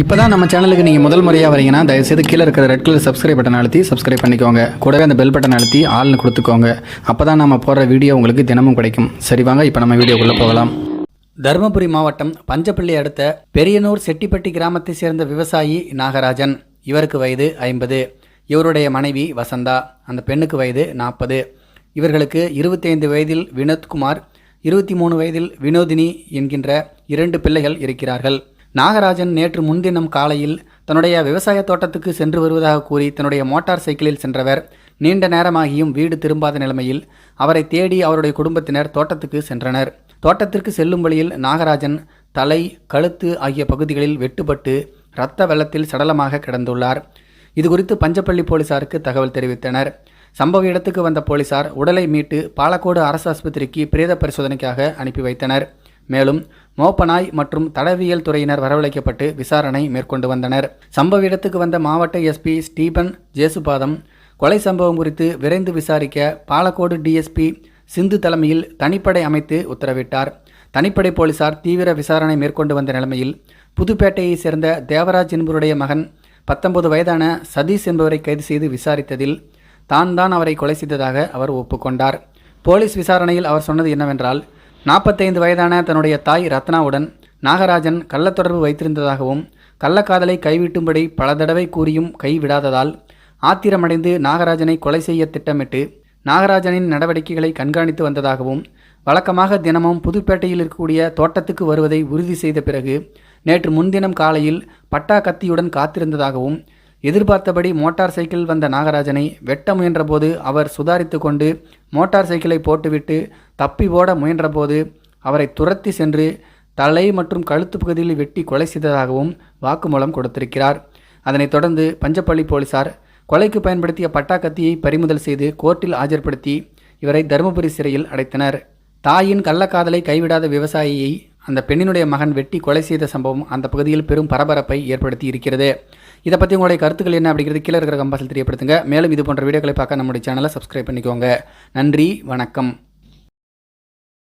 இப்போ தான் நம்ம சேனலுக்கு நீங்கள் முதல் முறையாக வரீங்கன்னா தயவுசெய்து கீழே இருக்கிற ரெட் கலர் சப்ஸ்கிரைப் பட்டன் அழுத்தி சப்ஸ்கிரைப் பண்ணிக்கோங்க. கூடவே அந்த பெல் பட்டன் அழுத்தி ஆள்னு கொடுத்துக்கோங்க. அப்போ தான் நம்ம போடுற வீடியோ உங்களுக்கு தினமும் கிடைக்கும். சரி வாங்க இப்போ நம்ம வீடியோக்குள்ளே போகலாம். தருமபுரி மாவட்டம் பஞ்சப்பள்ளி அடுத்த பெரியனூர் செட்டிப்பட்டி கிராமத்தை சேர்ந்த விவசாயி நாகராஜன். இவருக்கு வயது ஐம்பது. இவருடைய மனைவி வசந்தா. அந்த பெண்ணுக்கு வயது நாற்பது இவர்களுக்கு இருபத்தைந்து வயதில் வினோத்குமார் இருபத்தி மூணு வயதில் வினோதினி என்கின்ற இரண்டு பிள்ளைகள் இருக்கிறார்கள். நாகராஜன் நேற்று முன்தினம் காலையில் தன்னுடைய விவசாய தோட்டத்துக்கு சென்று வருவதாக கூறி தன்னுடைய மோட்டார் சைக்கிளில் சென்றவர். நீண்ட நேரமாகியும் வீடு திரும்பாத நிலைமையில் அவரை தேடி அவருடைய குடும்பத்தினர் தோட்டத்துக்கு சென்றனர். தோட்டத்திற்கு செல்லும் வழியில் நாகராஜன் தலை கழுத்து ஆகிய பகுதிகளில் வெட்டுப்பட்டு இரத்த வெள்ளத்தில் சடலமாக கிடந்துள்ளார். இது குறித்து பஞ்சப்பள்ளி போலீசாருக்கு தகவல் தெரிவித்தனர். சம்பவ இடத்துக்கு வந்த போலீசார் உடலை மீட்டு பாலக்கோடு அரசு ஆஸ்பத்திரிக்கு பிரேத பரிசோதனைக்காக அனுப்பி வைத்தனர். மேலும் மோப்பனாய் மற்றும் தடவியல் துறையினர் வரவழைக்கப்பட்டு விசாரணை மேற்கொண்டு வந்தனர். சம்பவ இடத்துக்கு வந்த மாவட்ட எஸ்பி ஸ்டீபன் ஜேசுபாதம் கொலை சம்பவம் குறித்து விரைந்து விசாரிக்க பாலக்கோடு டிஎஸ்பி சிந்து தலைமையில் தனிப்படை அமைத்து உத்தரவிட்டார். தனிப்படை போலீசார் தீவிர விசாரணை மேற்கொண்டு வந்த நிலைமையில் புதுப்பேட்டையைச் சேர்ந்த தேவராஜ் என்பவருடைய மகன் பத்தொன்பது வயதான சதீஷ் என்பவரை கைது செய்து விசாரித்ததில் தான் தான் அவரை கொலை செய்ததாக அவர் ஒப்புக்கொண்டார். போலீஸ் விசாரணையில் அவர் சொன்னது என்னவென்றால் நாற்பத்தைந்து வயதான தன்னுடைய தாய் ரத்னாவுடன் நாகராஜன் கள்ளத்தொடர்பு வைத்திருந்ததாகவும் கள்ளக்காதலை கைவிட்டும்படி பல தடவை கூறியும் கைவிடாததால் ஆத்திரமடைந்து நாகராஜனை கொலை செய்ய திட்டமிட்டு நாகராஜனின் நடவடிக்கைகளை கண்காணித்து வந்ததாகவும் வழக்கமாக தினமும் புதுப்பேட்டையில் இருக்கக்கூடிய தோட்டத்துக்கு வருவதை உறுதி செய்த பிறகு நேற்று முன்தினம் காலையில் பட்டா கத்தியுடன் காத்திருந்ததாகவும் எதிர்பார்த்தபடி மோட்டார் சைக்கிள் வந்த நாகராஜனை வெட்ட முயன்றபோது அவர் சுதாரித்து கொண்டு மோட்டார் சைக்கிளை போட்டுவிட்டு தப்பி ஓட முயன்றபோது அவரை துரத்தி சென்று தலை மற்றும் கழுத்து பகுதியில் வெட்டி கொலை செய்ததாகவும் வாக்குமூலம் கொடுத்திருக்கிறார். அதனைத் தொடர்ந்து பஞ்சப்பள்ளி போலீசார் கொலைக்கு பயன்படுத்திய பட்டா கத்தியை பறிமுதல் செய்து கோர்ட்டில் ஆஜர்படுத்தி இவரை தருமபுரி சிறையில் அடைத்தனர். தாயின் கள்ளக்காதலை கைவிடாத விவசாயியை அந்த பெண்ணினுடைய மகன் வெட்டி கொலை செய்த சம்பவம் அந்த பகுதியில் பெரும் பரபரப்பை ஏற்படுத்தி இருக்கிறது. இதை பற்றி உங்களுடைய கருத்துக்கள் என்ன அப்படிங்கிறது கீழே இருக்கிற கம்பாசில் தெரியப்படுத்துங்க. மேலும் இது போன்ற வீடியோக்களை பார்க்க நம்முடைய சேனலை சப்ஸ்கிரைப் பண்ணிக்கோங்க. நன்றி வணக்கம்.